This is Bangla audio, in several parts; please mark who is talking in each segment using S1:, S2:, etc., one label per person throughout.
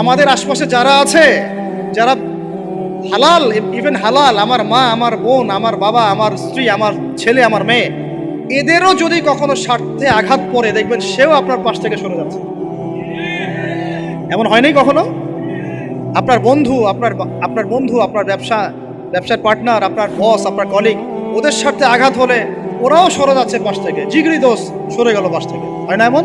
S1: আমাদের আশপাশে যারা আছে, যারা হালাল ইভেন হালাল, আমার মা, আমার বোন, আমার বাবা, আমার স্ত্রী, আমার ছেলে, আমার মেয়ে, এদেরও যদি কখনো স্বার্থে আঘাত পড়ে, দেখবেন সেও আপনার পাশ থেকে সরে যাচ্ছে। এমন হয়নি কখনো? আপনার বন্ধু, আপনার আপনার বন্ধু, আপনার ব্যবসা, ব্যবসার পার্টনার আপনার বস আপনার কলিগ ওদের স্বার্থে আঘাত হলে ওরাও সরে যাচ্ছে পাশ থেকে। জিগরি দোষ সরে গেল পাশ থেকে। হয় না এমন?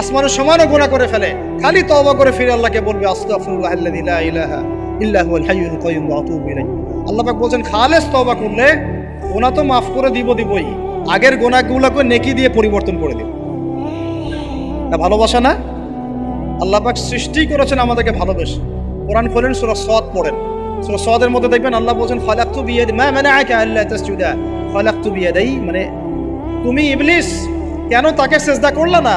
S1: আসমানের সমানও গুণা করে ফেলে। খালি তওবা করে ফিরে আল্লাহকে বলবে, আস্তাগফিরুল্লাহ আল্লাযী লা ইলাহা ইল্লা হুয়াল হাইয়ুল কাইয়্যুম ওয়া আতুবু ইলাইহি। আল্লাহ খালেস তওবা করলে গুনাহ তো মাফ করে দিব দিবই। আগের গুনাহগুলোকে নেকি দিয়ে পরিবর্তন করে দিব। না, ভালোবাসা না? আল্লাহ পাক সৃষ্টি করেছেন আমাদেরকে ভালোবেসে। কোরআন খোলেন সূরা সদ পড়েন। সূরা সদের মধ্যে দেখবেন আল্লাহ বলছেন খালাকতু বিয়াদি মা মানাআকা আল্লা তাসজুদা। খালাকতু বিয়াদাই মানে তুমি ইবলিস, কেন তাকে সেজদা করলে না?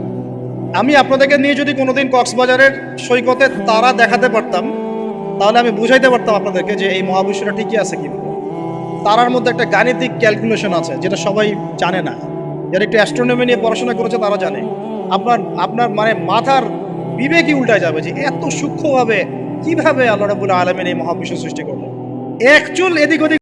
S1: আমি আপনাদেরকে নিয়ে যদি কোনোদিন কক্সবাজারের সৈকতে তারা দেখাতে পারতাম, তাহলে আমি বুঝাইতে পারতাম আপনাদেরকে যে এই মহাবিশ্বটা ঠিকই আছে কি তারার মধ্যে একটা গাণিতিক ক্যালকুলেশন আছে, যেটা সবাই জানে না। যারা একটু অ্যাস্ট্রোনমি নিয়ে পড়াশোনা করেছে, তারা জানে। আপনার আপনার মানে মাথার বিবেকই উল্টায় যাবে যে এত সূক্ষ্মভাবে কীভাবে আল্লাহ রাবুল আলমেন এই মহাবিশ্ব সৃষ্টি করল। এক চুল এদিক ওদিক